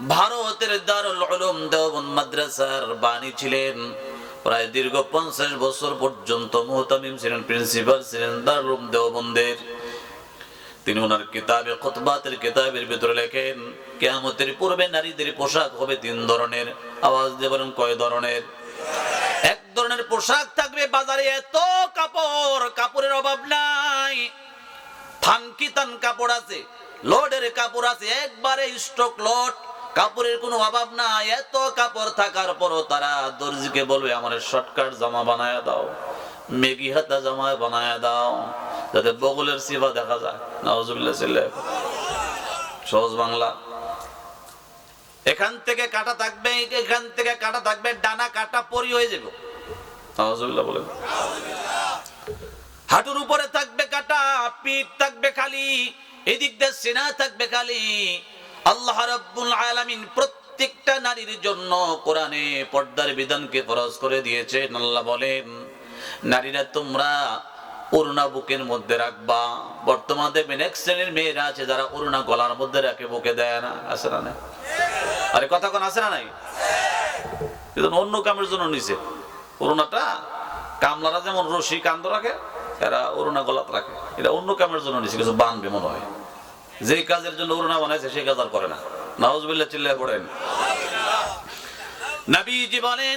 ভারতের দারুল উলুম দেওবন্দ মাদ্রাসার বাণী ছিলেন। প্রায় দীর্ঘ পঞ্চাশ বছর পর্যন্ত মুহতামিম ছিলেন, প্রিন্সিপাল ছিলেন দারুল দেওবন্দের। তিনি ওনার কিতাবে খুতবাতের কিতাবের ভিতরে লেখেন, কেয়ামতের পূর্বে নারীদের পোশাক হবে তিন ধরনের। আওয়াজ দিয়ে বলেন, কয় ধরনের? এক ধরনের পোশাক থাকবে বাজারে এত কাপড়, কাপড়ের অভাব নাই। থানকি তান কাপড় আছে, লোডের কাপড় আছে, একবারে স্টক লোড কাপড়ের কোনো অভাব নাই, এত কাপড় থাকার পরও তারা দর্জিকে বলবে, আমার শর্টকাট জামা বানায় দাও, মেগি হাতা জামা বানায় দাও, যাতে বগলের সিবা দেখা যায়। সহজ বাংলা। এখান থেকে কাটা থাকবে এখান থেকে কাটা থাকবে, ডানা কাটা পরি হয়ে যাবে। নওয়াজুবিল্লাহ বলেন। হাঁটুর উপরে থাকবে কাটা, পিঠ থাকবে খালি, এদিক দিয়ে সেনা থাকবে খালি আল্লাহ রাব্বুল আলামিন প্রত্যেকটা নারীর জন্য কোরআনে পর্দার বিধানকে ফরজ করে দিয়েছেন। আল্লাহ বলেন, নারীরা তোমরা অরুণা বুকের মধ্যে রাখবা। বর্তমানে দেখবেন এক শ্রেণির মেয়েরা আছে যারা অরুণা গলার মধ্যে রাখে, বুকে দেয় না। আছে না নাই? আরে কথা কোন আছে না নাই? কিন্তু অন্য কামের জন্য নিছে। অরুণাটা কামলারা যেমন রশি কান্দ রাখে, এরা অরুণা গলাত রাখে। এটা অন্য কামের জন্য নিছে কিছু বানবে মনে হয়। যেই কাজের জন্য অরুণা বানাইছে সেই কাজ আর করে না। নাউজবিল্লাহ, চিল্লায় পড়েন। নবীজি বলেন,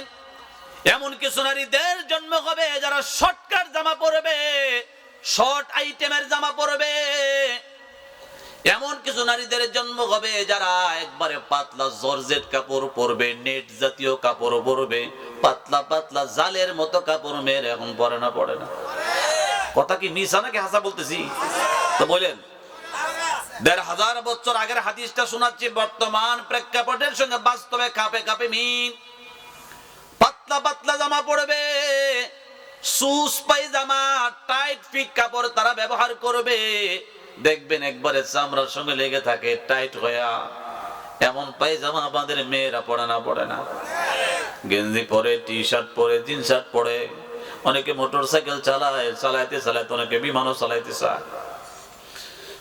এমন কিছু নারীদের জন্ম হবে যারা শর্টকাট জামা পরবে, শর্ট আইটেমের জামা পরবে। এমন কিছু নারীদের জন্ম হবে যারা একবারে পাতলা জর্জেট কাপড় পরবে, নেট জাতীয় কাপড় পরবে, পাতলা পাতলা জালের মতো কাপড় মেয়ের এখন পরে না পড়ে না। কথা কি মিশা নাকি হাসা বলতেছি? তো বলেন। দেড় হাজার বছর আগের হাদিসটা শোনাচ্ছি, বর্তমান প্রেক্ষাপটের সঙ্গে বাস্তবে কাপে কাপে মিন পাতলা পাতলা জামা পড়বে, সুস পায়জামা টাইট ফিট কাপড় তারা ব্যবহার করবে। দেখবেন একবারে চামড়ার সঙ্গে লেগে থাকে, টাইট হইয়া। এমন পায়জামা আমাদের মেয়েরা পড়ে না পড়ে না। গেঞ্জি পরে টি শার্ট পরে জিন্স শার্ট পরে। অনেকে মোটর সাইকেল চালায়, চালাইতে চালাইতে অনেকে বিমানও চালাইতে চায়।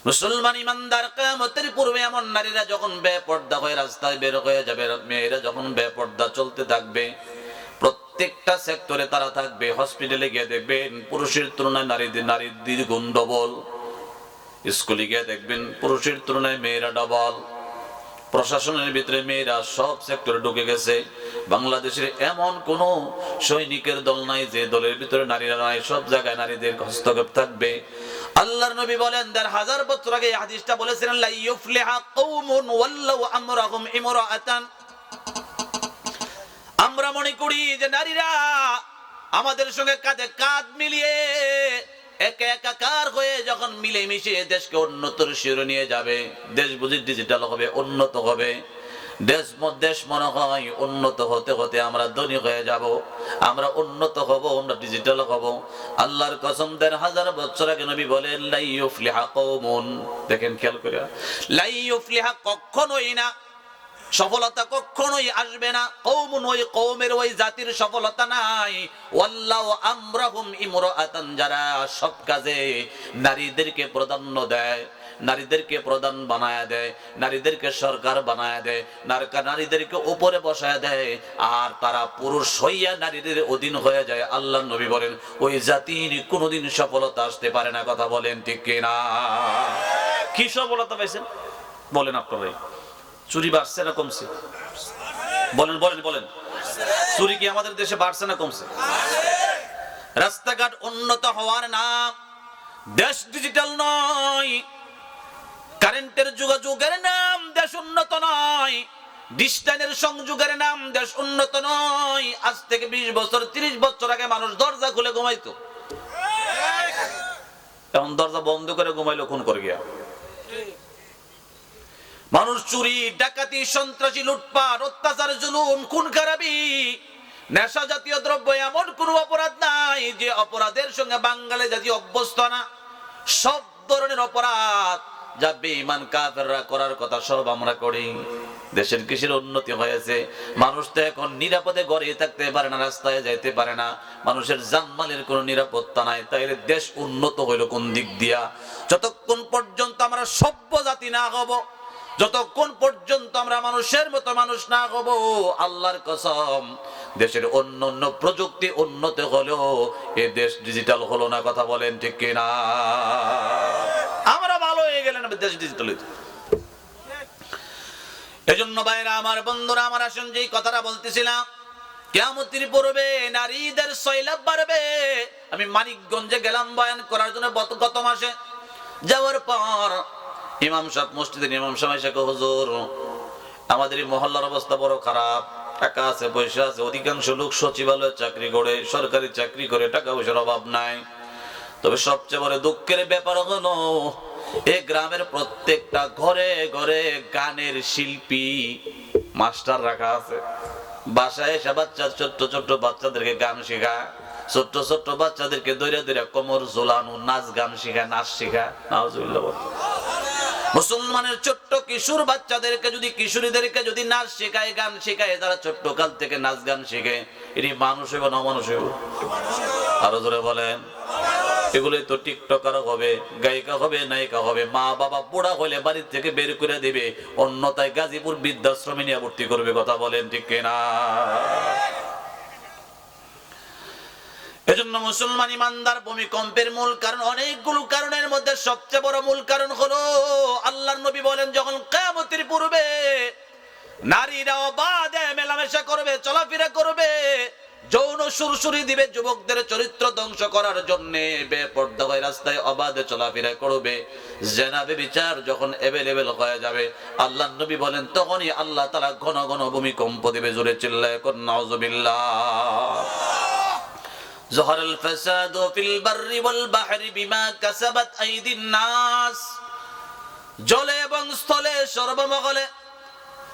মুসলমান ইমানদার কিয়ামতের পূর্বে এমন নারীরা যখন বেপর্দা হয়ে রাস্তায় বের হয়ে যাবে, মেয়েরা যখন বেপর্দা চলতে থাকবে, প্রত্যেকটা সেক্টরে তারা থাকবে হসপিটালে গিয়ে দেখবেন পুরুষের তুলনায় নারীদের নারীর দ্বিগুণ ডবল স্কুলে গিয়ে দেখবেন পুরুষের তুলনায় মেয়েরা ডবল প্রশাসনের ভিতরে মেয়েরা সব সেক্টরে ঢুকে গেছে। বাংলাদেশের এমন কোন সৈনিকের দল নাই যে দলের ভিতরে নারীরা নাই, সব জায়গায় নারীদের হস্তক্ষেপ থাকবে। আল্লাহর নবী বলেন, দেড় হাজার বছর আগে হাদিসটা বলেছিলেন আমরা মনে করি যে নারীরা আমাদের সঙ্গে কাঁধে কাঁধ মিলিয়ে একে একাকার হয়ে যখন মিলে মিশে দেশকে উন্নতর শিরো নিয়ে যাবে, দেশ বুঝি ডিজিটাল হবে, উন্নত হবে। দেশ দেশ মনে হয়, উন্নত হতে হতে আমরা ধনী হয়ে যাব। আমরা উন্নত হব, আমরা ডিজিটাল হব। আল্লাহর কসম দেন হাজার বছর আগে নবী বলেন, লাই ইউফলিহা কওমুন। দেখেন, খেয়াল করে লাই ইউফলিহা কখনোই না, সফলতা কখনোই আসবে না। কৌমুন ওই কৌমের ওই জাতির সফলতা নাই। ওয়াল্লাহু আমরাহুম ইমরাআতান যারা সব কাজে নারীদেরকে প্রাধান্য দেয়। নারীদেরকে প্রধান বানায় দেয়, নারীদেরকে সরকার বানায় দেয় নারীদেরকে উপরে বসায় দেয়, আর তারা পুরুষ হইয়া নারীদের অধীন হয়ে যায়। আল্লাহ নবী বলেন, ওই জাতির কোনোদিন সফলতা আসতে পারে না, কথা বলেন ঠিক কিনা? কি সফলতা পাইছেন? বলেন আপনারাই চুরি বাড়ছে না কমছে? বলেন বলেন বলেন। চুরি কি আমাদের দেশে বাড়ছে না কমছে? রাস্তাঘাট উন্নত হওয়ার নাম দেশ ডিজিটাল নয়। কারেন্টের যোগাযোগের নাম দেশ উন্নত নয় ডিস্টানের সংযোগের নাম দেশ উন্নত নয়। আজ থেকে বিশ বছর, তিরিশ বছর আগে মানুষ দরজা খুলে ঘুমাইতো। এখন দরজা বন্ধ করে ঘুমাইলো খুন করে গিয়া। মানুষ চুরি, ডাকাতি, সন্ত্রাসী, লুটপাট, অত্যাচার, জুলুম, খুন, খারাপি, নেশা জাতীয় দ্রব্য, এমন কোন অপরাধ নাই যে অপরাধের সঙ্গে বাঙালি জাতি অভ্যস্ত না। সব ধরনের অপরাধ যা বেঈমান কাফেররা করার কথা সব আমরা করি। দেশের কৃষির উন্নতি হয়েছে। মানুষ তো এখন নিরাপদে গড়ে থাকতে পারে না, রাস্তায় যাইতে পারে না। মানুষের জানমালের কোনো নিরাপত্তা নাই। তাইলে দেশ উন্নত হইল কোন দিক দিয়া? যতক্ষণ পর্যন্ত আমরা সভ্য জাতি না হব, যতক্ষণ পর্যন্ত আমরা মানুষের মতো মানুষ না হব, আল্লাহর কসম, দেশের অন্য অন্য প্রযুক্তি উন্নত হলেও এ দেশ ডিজিটাল হলো না, কথা বলেন ঠিক কিনা? আমার বন্ধুরা, আমার আসেন যেই কথাটা বলতেছিলাম কেমতির পূর্বে নারীদের শৈলাভ বাড়বে। আমি মানিকগঞ্জে গেলাম বয়ান করার জন্য গত- মাসে। যাওয়ার পর ইমাম সাহেব, মসজিদের ইমাম সাহেব হুজুর, আমাদের মহল্লার অবস্থা বড় খারাপ। টাকা আছে, পয়সা আছে, অধিকাংশ লোক সচিবালয়ে চাকরি করে, সরকারি চাকরি করে, টাকা পয়সার অভাব নাই। তবে সবচেয়ে বড় দুঃখের ব্যাপার হলো এই গ্রামের প্রত্যেকটা ঘরে ঘরে গানের শিল্পী মাস্টার রাখা আছে। বাসায় এসে বাচ্চা, ছোট্ট ছোট্ট বাচ্চাদেরকে গান শেখায় ছোট্ট ছোট্ট বাচ্চাদেরকে দৈরা দৈরা কোমর ঝোলানো, নাচ গান শেখায় নাচ শেখায় নাউজুবিল্লাহ বল। মুসলমানের ছোট্ট কিশোর বাচ্চাদেরকে যদি, কিশোরীদেরকে যদি নাচ শেখায়, গান শেখায়, তারা ছোট্ট কাল থেকে নাচ গান শেখে। এটি মানুষ হইব না মানুষ হইব? আরও জোরে বলেন। এগুলোই তো টিকটকার হবে, গায়িকা হবে, নায়িকা হবে। মা বাবা বুড়া হলে বাড়ি থেকে বের করে দিবে। অন্যথায় গাজীপুর বৃদ্ধাশ্রমে নিয়ে ভর্তি করবে, কথা বলেন ঠিক কিনা? এজন্য মুসলমান ইমানদার ভূমিকম্পের মূল কারণ, অনেকগুলো কারণের মধ্যে সবচেয়ে বড় মূল কারণ হলো, আল্লাহর নবী বলেন, যখন কিয়ামতের পূর্বে নারীরা অবাধে মেলামেশা করবে, চলাফেরা করবে যৌন সুরসুরি দিবে যুবকদের চরিত্র ধ্বংস করার জন্য বেপর্দা হয়ে রাস্তায় অবাধে চলাফেরা করবে জেনাবে বিচার যখন এভেলেবেল হয়ে যাবে আল্লাহ নবী বলেন তখনই আল্লাহ তারা ঘন ঘন ভূমিকম্প দিবে জোরে চিল্লায় কর নাউজুবিল্লাহ ظهر الفساد في البر والبحر بما كسبت أيدي الناس জলে এবং স্থলে সর্বমগলে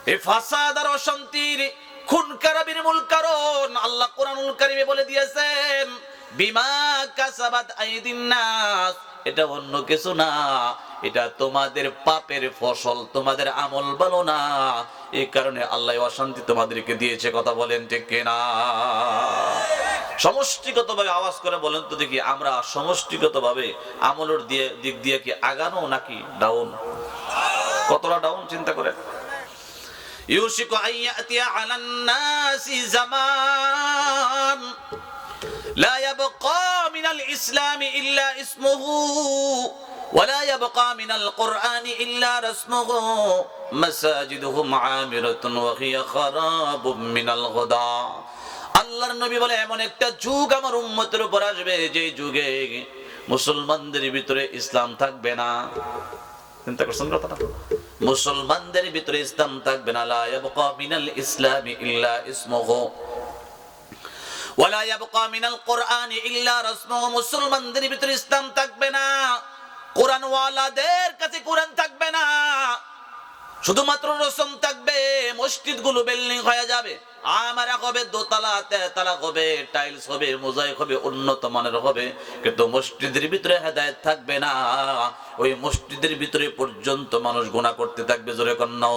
এই ফাসাদ আর অশান্তির খুন কারাবির মূল কারণ, আল্লাহ কোরআনুল কারিমে বলে দিয়েছেন, বিমা কাসাবাত আইদিন নাস, এটা অন্য কিছু না, এটা তোমাদের পাপের ফসল, তোমাদের আমল ভালো না। এই কারণে আল্লাহ অশান্তি তোমাদেরকে দিয়েছে, কথা বলেন ঠিক কিনা সমষ্টিগতভাবে আওয়াজ করে বলেন তো দেখি, আমরা সমষ্টিগতভাবে আমলের দিয়ে দিক দিয়ে কি আগানো নাকি ডাউন কতটা ডাউন চিন্তা করে يوشك أن يأتي على الناس زمان لا يبقى من الإسلام إلا اسمه ولا يبقى من القرآن إلا رسمه مساجدهم عامرة وهي خراب من الغدى আল্লাহর নবী বলে এমন একটা যুগ আমার উম্মতের উপর আসবে যে যুগে মুসলমানদের ভিতরে ইসলাম থাকবে না চিন্তা করছেন কথাটা মুসলমানদের ভিতরে ইসলাম থাকবে না। লা ইয়াবকা মিনাল ইসলামি ইল্লা ইসমুহু। ওয়ালা ইয়াবকা মিনাল কোরআনি ইল্লা রাসমুহু। মুসলমানদের ভিতরে ইসলাম থাকবে না। কোরআন ওয়ালাদের কাছে কোরআন থাকবে না। শুধুমাত্র রসম থাকবে মসজিদগুলো বিল্ডিং হয়ে যাবে। আমার হবে দোতলা তেতলা হবে টাইলস হবে, মোজাইক হবে, উন্নত মানের হবে, কিন্তু মসজিদের ভিতরে হেদায়ত থাকবে না। ওই মসজিদের ভিতরে পর্যন্ত মানুষ গুণা করতে থাকবে, জোরে কন্যা